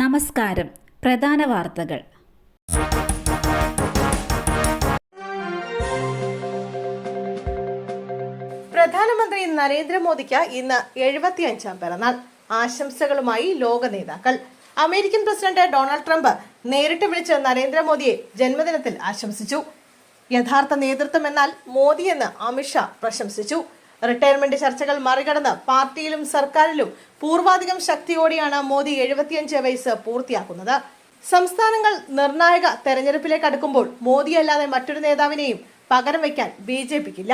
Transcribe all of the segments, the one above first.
നമസ്കാരം. പ്രധാന വാർത്തകൾ. പ്രധാനമന്ത്രി നരേന്ദ്രമോദിക്ക് ഇന്ന് എഴുപത്തിയഞ്ചാം പിറന്നാൾ. ആശംസകളുമായി ലോക നേതാക്കൾ. അമേരിക്കൻ പ്രസിഡന്റ് ഡൊണാൾഡ് ട്രംപ് നേരിട്ട് വിളിച്ച് നരേന്ദ്രമോദിയെ ജന്മദിനത്തിൽ ആശംസിച്ചു. യഥാർത്ഥ നേതൃത്വം എന്നാൽ മോദിയെന്ന് അമിത്ഷാ പ്രശംസിച്ചു. റിട്ടയർമെന്റ് ചർച്ചകൾ മറികടന്ന് പാർട്ടിയിലും സർക്കാരിലും പൂർവാധികം ശക്തിയോടെയാണ് മോദി എഴുപത്തിയഞ്ച് വയസ്സ് പൂർത്തിയാക്കുന്നത്. സംസ്ഥാനങ്ങൾ നിർണായക തെരഞ്ഞെടുപ്പിലേക്ക് അടുക്കുമ്പോൾ മോദിയല്ലാതെ മറ്റൊരു നേതാവിനെയും പകരം വയ്ക്കാൻ ബി ജെ പിക്കില്ല.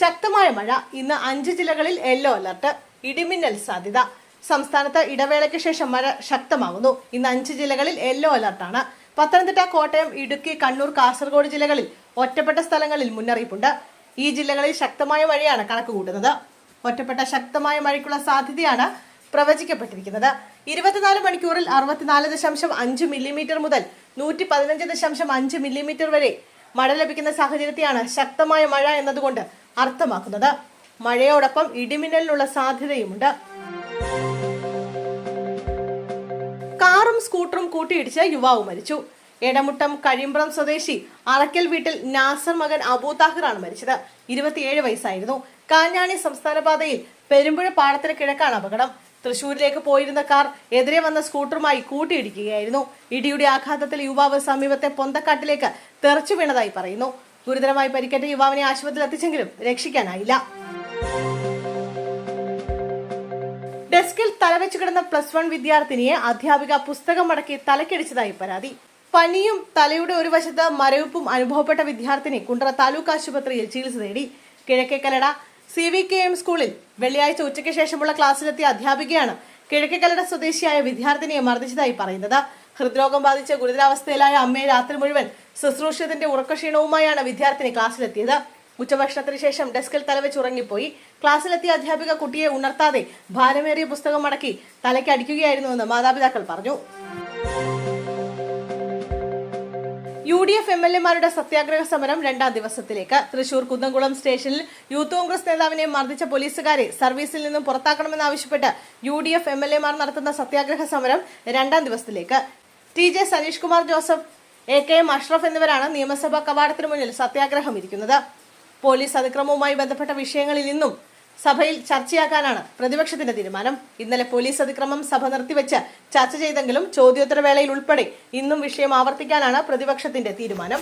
ശക്തമായ മഴ ഇന്ന് അഞ്ച് ജില്ലകളിൽ യെല്ലോ അലർട്ട് ഇടിമിന്നൽ സാധ്യത. സംസ്ഥാനത്ത് ഇടവേളയ്ക്ക് ശേഷം മഴ ശക്തമാകുന്നു. ഇന്ന് അഞ്ച് ജില്ലകളിൽ യെല്ലോ അലർട്ടാണ്. പത്തനംതിട്ട കോട്ടയം ഇടുക്കി കണ്ണൂർ കാസർഗോഡ് ജില്ലകളിൽ ഒറ്റപ്പെട്ട സ്ഥലങ്ങളിൽ മുന്നറിയിപ്പുണ്ട്. ഈ ജില്ലകളിൽ ശക്തമായ മഴയാണ് കണക്ക് കൂട്ടുന്നത് ഒറ്റപ്പെട്ട ശക്തമായ മഴയ്ക്കുള്ള സാധ്യതയാണ് പ്രവചിക്കപ്പെട്ടിരിക്കുന്നത്. ഇരുപത്തിനാല് മണിക്കൂറിൽ അറുപത്തിനാല് ദശാംശം അഞ്ച് മില്ലിമീറ്റർ മുതൽ നൂറ്റി പതിനഞ്ച് ദശാംശം അഞ്ച് മില്ലിമീറ്റർ വരെ മഴ ലഭിക്കുന്ന സാഹചര്യത്തെയാണ് ശക്തമായ മഴ എന്നതുകൊണ്ട് അർത്ഥമാക്കുന്നത്. മഴയോടൊപ്പം ഇടിമിന്നലിനുള്ള സാധ്യതയുമുണ്ട്. കാറും സ്കൂട്ടറും കൂട്ടിയിടിച്ച് യുവാവ് മരിച്ചു. എടമുട്ടം കഴിമ്പ്രം സ്വദേശി അറക്കൽ വീട്ടിൽ നാസർ മകൻ അബൂ താഹിറാണ് മരിച്ചത്. ഇരുപത്തിയേഴ് വയസ്സായിരുന്നു. കാഞ്ഞാണി സംസ്ഥാന പാതയിൽ പെരുമ്പുഴ പാടത്തിന് കിഴക്കാണ് അപകടം. തൃശൂരിലേക്ക് പോയിരുന്ന കാർ എതിരെ വന്ന സ്കൂട്ടറുമായി കൂട്ടിയിടിക്കുകയായിരുന്നു. ഇടിയുടെ ആഘാതത്തിൽ യുവാവ് സമീപത്തെ പൊന്തക്കാട്ടിലേക്ക് തെറിച്ചു വീണതായി പറയുന്നു. ഗുരുതരമായി പരിക്കേറ്റ യുവാവിനെ ആശുപത്രിയിൽ എത്തിച്ചെങ്കിലും രക്ഷിക്കാനായില്ല. ഡെസ്കിൽ തലവെച്ച് കിടന്ന പ്ലസ് വൺ വിദ്യാർത്ഥിനിയെ അധ്യാപിക പുസ്തകം മടക്കി തലക്കടിച്ചതായി പരാതി. പനിയും തലയുടെ ഒരു വശത്ത് മരവിപ്പും അനുഭവപ്പെട്ട വിദ്യാർത്ഥിനി കുണ്ടറ താലൂക്ക് ആശുപത്രിയിൽ ചികിത്സ നേടി. Kizhakkekallada C V K M സ്കൂളിൽ വെള്ളിയാഴ്ച ഉച്ചയ്ക്ക് ശേഷമുള്ള ക്ലാസ്സിലെത്തിയ അധ്യാപികയാണ് കിഴക്കേക്കലട സ്വദേശിയായ വിദ്യാർത്ഥിനിയെ മർദ്ദിച്ചതായി പറയുന്നത്. ഹൃദ്രോഗം ബാധിച്ച ഗുരുതരാവസ്ഥയിലായ അമ്മയെ രാത്രി മുഴുവൻ ശുശ്രൂഷത്തിന്റെ ഉറക്കക്ഷീണവുമായാണ് വിദ്യാർത്ഥിനി ക്ലാസ്സിലെത്തിയത്. ഉച്ചഭക്ഷണത്തിന് ശേഷം ഡെസ്കിൽ തലവെച്ച് ഉറങ്ങിപ്പോയി. ക്ലാസ്സിലെത്തിയ അധ്യാപിക കുട്ടിയെ ഉണർത്താതെ ഭാരമേറിയ പുസ്തകം മടക്കി തലയ്ക്ക് അടിക്കുകയായിരുന്നുവെന്ന് മാതാപിതാക്കൾ പറഞ്ഞു. U D F M L എമാരുടെ സത്യാഗ്രഹ സമരം രണ്ടാം ദിവസത്തിലേക്ക്. തൃശൂർ കുന്നംകുളം സ്റ്റേഷനിൽ യൂത്ത് കോൺഗ്രസ് നേതാവിനെ മർദ്ദിച്ച പോലീസുകാരെ സർവീസിൽ നിന്നും പുറത്താക്കണമെന്നാവശ്യപ്പെട്ട് U D F M L എമാർ നടത്തുന്ന സത്യാഗ്രഹ സമരം രണ്ടാം ദിവസത്തിലേക്ക്. T J Saneesh Kumar Joseph A K M Ashraf എന്നിവരാണ് നിയമസഭാ കവാടത്തിന് മുന്നിൽ സത്യാഗ്രഹം ഇരിക്കുന്നത്. പോലീസ് അതിക്രമവുമായി ബന്ധപ്പെട്ട വിഷയങ്ങളിൽ നിന്നും സഭയിൽ ചർച്ചയാക്കാനാണ് പ്രതിപക്ഷത്തിന്റെ തീരുമാനം. ഇന്നലെ പോലീസ് അതിക്രമം സഭ നിർത്തിവെച്ച് ചർച്ച ചെയ്തെങ്കിലും ചോദ്യോത്തരവേളയിൽ ഉൾപ്പെടെ ഇന്നും വിഷയം ആവർത്തിക്കാനാണ് പ്രതിപക്ഷത്തിന്റെ തീരുമാനം.